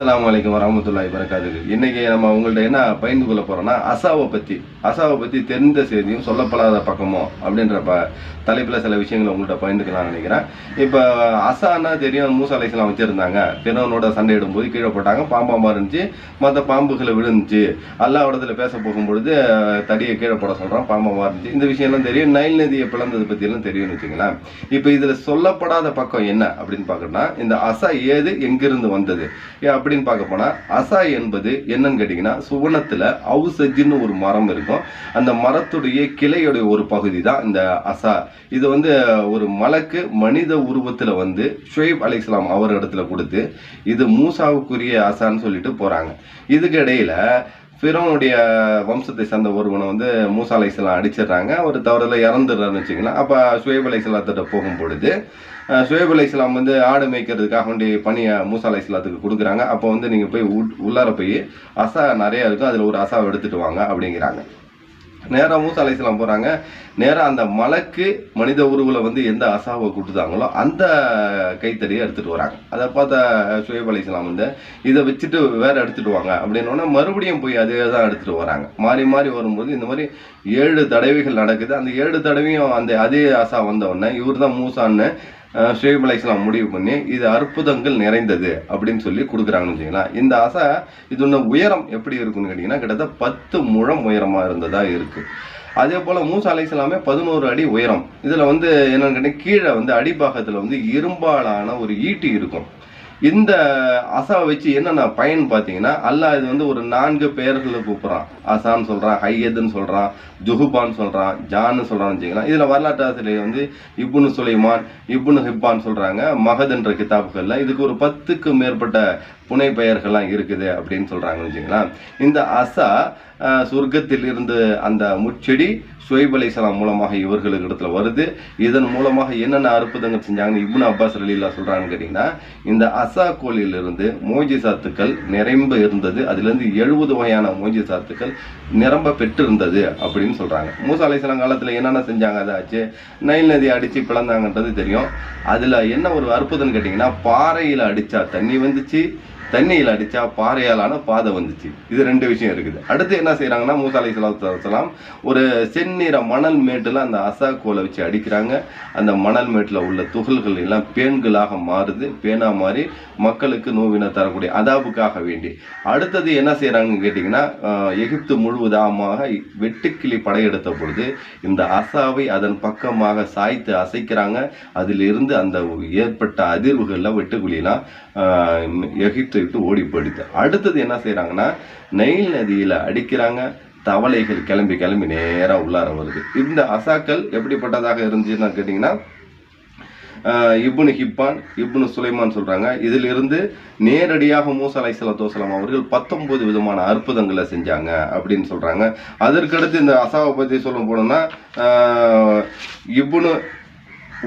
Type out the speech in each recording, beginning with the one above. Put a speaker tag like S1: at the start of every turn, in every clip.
S1: அஸ்ஸலாமு வலைக்கம் வரமத்துல்லாஹி வரகாத்துக்கு இன்னைக்கு நம்ம உங்கள்ட்ட என்ன பயந்து கொள்ள போறோம்னா அசாவை பத்தி அசாவை பத்தி தெரிந்த செய்தியும் சொல்லப்படாத பக்கமோ அப்படின்ற ப தலைப்பில் சில விஷயங்களை உங்கள்ட்ட பகிர்ந்துக்கலாம்னு நினைக்கிறேன். இப்போ அசான்னா தெரியும் மூசா அலைஸ்லாம் வச்சிருந்தாங்க. பிறவனோட சண்டையிடும் போது கீழே போட்டாங்க பாம்பாம்பா இருந்துச்சு மற்ற பாம்புகளை விழுந்துச்சு. அல்லாவிடத்துல பேச போகும்பொழுது தடியை கீழே போட சொல்றான் பாம்பாம்பா இருந்துச்சு. இந்த விஷயம்லாம் தெரியும் நைல் நதியை பிளந்தது பற்றியெல்லாம் தெரியும்னு வச்சுங்களேன் இப்போ இதுல சொல்லப்படாத பக்கம் என்ன அப்படின்னு பார்க்கணும்னா இந்த அசா ஏது எங்கிருந்து வந்தது? அப்படி அப்படின்னு பார்க்க போனா அசா என்பது என்னன்னு கேட்டிங்கன்னா சுவனத்துல அவுசஜின்னு ஒரு மரம் இருக்கும். அந்த மரத்துடைய கிளையுடைய ஒரு பகுதி தான் இந்த அசா இது வந்து ஒரு மலக்கு மனித உருவத்துல வந்து ஷுவைப் இஸ்லாம் அவர் இடத்துல கொடுத்து இது மூசாவுக்குரிய அசான்னு சொல்லிட்டு போறாங்க. இதுக்கு இடையில ஃபிரோனுடைய வம்சத்தை சேர்ந்த ஒருவனை வந்து மூசா அலைசலாம் அடிச்சிடுறாங்க. அவர் தவறில் இறந்துடுறாருன்னு வச்சுக்கலாம் அப்போ சுயேப் அலைசலாத்திட்ட போகும் பொழுது சுயேப் அலைசலாம் வந்து ஆடு மேய்க்கிறதுக்காக வேண்டி பணியை மூசா அலைசலாத்துக்கு கொடுக்குறாங்க. அப்போ வந்து நீங்கள் போய் உள்ளார போய் அசா நிறையா இருக்கும். அதில் ஒரு அசாவை எடுத்துகிட்டு வாங்க அப்படிங்கிறாங்க. நேராக மூசா அலைஹிஸ்ஸலாம் போகிறாங்க நேராக அந்த மலைக்கு மனித உருவில் வந்து எந்த அசாவை கொடுத்தாங்களோ அந்த கைத்தடியை எடுத்துகிட்டு வராங்க. அதை பார்த்த சுயப் அலைசலாம் வந்து இதை வச்சுட்டு வேற எடுத்துட்டு வாங்க அப்படின்னோடனே மறுபடியும் போய் அதே தான் எடுத்துகிட்டு வராங்க. மாறி மாறி வரும்போது இந்த மாதிரி ஏழு தடவைகள் நடக்குது. அந்த ஏழு தடவையும் அந்த அதே அசா வந்தவுடனே இவர் தான் மூசான்னு அஹ், ஷுவைப் முடிவு பண்ணி இது அற்புதங்கள் நிறைந்தது அப்படின்னு சொல்லி கொடுக்குறாங்கன்னு வச்சுங்களேன் இந்த அசை இதோட உயரம் எப்படி இருக்குன்னு கேட்டிங்கன்னா கிட்டத்தட்ட பத்து முழம் உயரமாக இருந்ததா இருக்குது அதே போல் மூசா அலைஹிஸ்ஸலாமே பதினோரு அடி உயரம். இதில் வந்து என்னென்னு கேட்டீங்கன்னா கீழே வந்து அடிப்பாகத்தில் வந்து இரும்பாலான ஒரு ஈட்டி இருக்கும். இந்த அசாவை வச்சு என்னென்ன பயன் பார்த்தீங்கன்னா அல்லாஹ் இது வந்து ஒரு நான்கு பெயர்களை கூப்பிட்றான். அசான்னு சொல்கிறான் ஹையதுன்னு சொல்கிறான் ஜுஹுபான்னு சொல்கிறான் ஜான்னு சொல்கிறான்னு வச்சுக்கலாம் இதில் வரலாற்று ஆசிரியர் வந்து இப்னு சுலைமான் இப்னு ஹிப்பான்னு சொல்கிறாங்க மகதுன்ற கிதாபுகளில். இதுக்கு ஒரு பத்துக்கு மேற்பட்ட புனை பெயர்கள்லாம் இருக்குது அப்படின்னு சொல்கிறாங்கன்னு வச்சுங்களேன் இந்த அசா சொர்க்கத்தில் இருந்து அந்த முச்செடி சுவைப் அலைஹிஸ்ஸலாம் மூலமாக இவர்களுக்கு இடத்துல வருது. இதன் மூலமாக என்னென்ன அற்புதங்கள் செஞ்சாங்கன்னு இப்னு அப்பாஸ் அலிலா சொல்கிறாங்கன்னு கேட்டிங்கன்னா இந்த அசா கோலிலிருந்து மோஜிசாத்துக்கள் நிரம்ப இருந்தது. அதுலேருந்து எழுபது வகையான மோஜிசாத்துக்கள் நிரம்ப பெற்றிருந்தது அப்படின்னு சொல்கிறாங்க மூசா அலைசலாம் காலத்தில் என்னென்ன செஞ்சாங்க? அதாச்சு நைல் நதி அடித்து பிளந்தாங்கன்றது தெரியும். அதில் என்ன ஒரு அற்புதம்னு கேட்டிங்கன்னா பாறையில் அடித்தா தண்ணி வந்துச்சு தண்ணியில் அடித்தா பாறையாலான பாதை வந்துச்சு. இது ரெண்டு விஷயம் இருக்குது. அடுத்து என்ன செய்கிறாங்கன்னா மூசாலை சலாத்துலாம் ஒரு செந்நிற மணல் மேட்டில் அந்த அசா கோலை வச்சு அடிக்கிறாங்க. அந்த மணல் மேட்டில் உள்ள துகள்கள் எல்லாம் பேன்களாக மாறுது. பேனா மாறி மக்களுக்கு நோவினை தரக்கூடிய அதாபுக்காக வேண்டி. அடுத்தது என்ன செய்கிறாங்கன்னு கேட்டிங்கன்னா எகிப்து முழுவதுமாக வெட்டுக்கிளி படையெடுத்த பொழுது இந்த அசாவை அதன் பக்கமாக சாய்த்து அசைக்கிறாங்க. அதிலிருந்து அந்த ஏற்பட்ட அதிர்வுகளில் வெட்டுக்குழியெல்லாம் எகிப்து விட்டு ஓடி போயிடுது. அடுத்தது என்ன செய்கிறாங்கன்னா நெயில் நதியில் அடிக்கிறாங்க. தவளைகள் கிளம்பி கிளம்பி நேரா உள்ளார வருது. இந்த அசாக்கள் எப்படிப்பட்டதாக இருந்துச்சுன்னு கேட்டிங்கன்னா இப்னு ஹிப்பான் இப்னு சுலைமான் சொல்கிறாங்க இதிலிருந்து நேரடியாக மூசா அலைஹிஸ்ஸலாத்து வஸலாம் அவர்கள் பத்தொன்பது விதமான அற்புதங்களை செஞ்சாங்க அப்படின்னு சொல்றாங்க. அதற்கடுத்து இந்த அசாவை பற்றி சொல்ல போனோம்னா இப்னு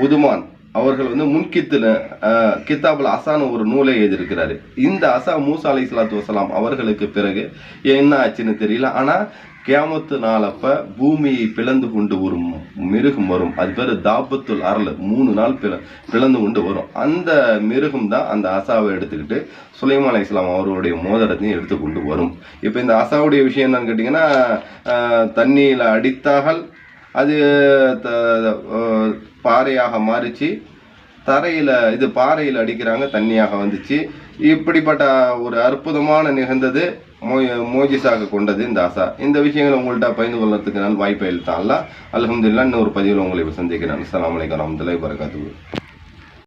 S1: உதுமான் அவர்கள் வந்து முன்கித்துல கித்தாபுல் அசான ஒரு நூலை எழுதியிருக்கிறாரு. இந்த அசா மூசா அலி இஸ்லாத்து வசலாம் அவர்களுக்கு பிறகு என்ன ஆச்சுன்னு தெரியல. ஆனால் கேமத்து நாளப்ப பூமியை பிளந்து கொண்டு ஒரு மிருகம் வரும். அது பேர் தாபத்துல் அரல் மூணு நாள் பிள பிளந்து கொண்டு வரும். அந்த மிருகம் தான் அந்த அசாவை எடுத்துக்கிட்டு சுலைமான் அலி இஸ்லாம் அவருடைய மோதிரத்தையும் எடுத்துக்கொண்டு வரும். இப்போ இந்த அசாவுடைய விஷயம் என்னன்னு கேட்டிங்கன்னா தண்ணியில் அடித்தாகல் அது த- பாறையாக மாறிச்சு. தரையில் இது பாறையில் அடிக்கிறாங்க தண்ணியாக வந்துச்சு. இப்படிப்பட்ட ஒரு அற்புதமான நிகழ்ந்தது மோ மோஜிஸாக கொண்டது இந்த ஆசா. இந்த விஷயங்களை உங்கள்கிட்ட பகிர்ந்து கொள்றதுக்கு நான் வாய்ப்பை எழுத்தான்ல அலமதுல்லா இன்னொரு பதிவில் உங்களை சந்திக்கிறேன். அஸ்லாம் வலைக்கம் வரமத்துல வரகாத்து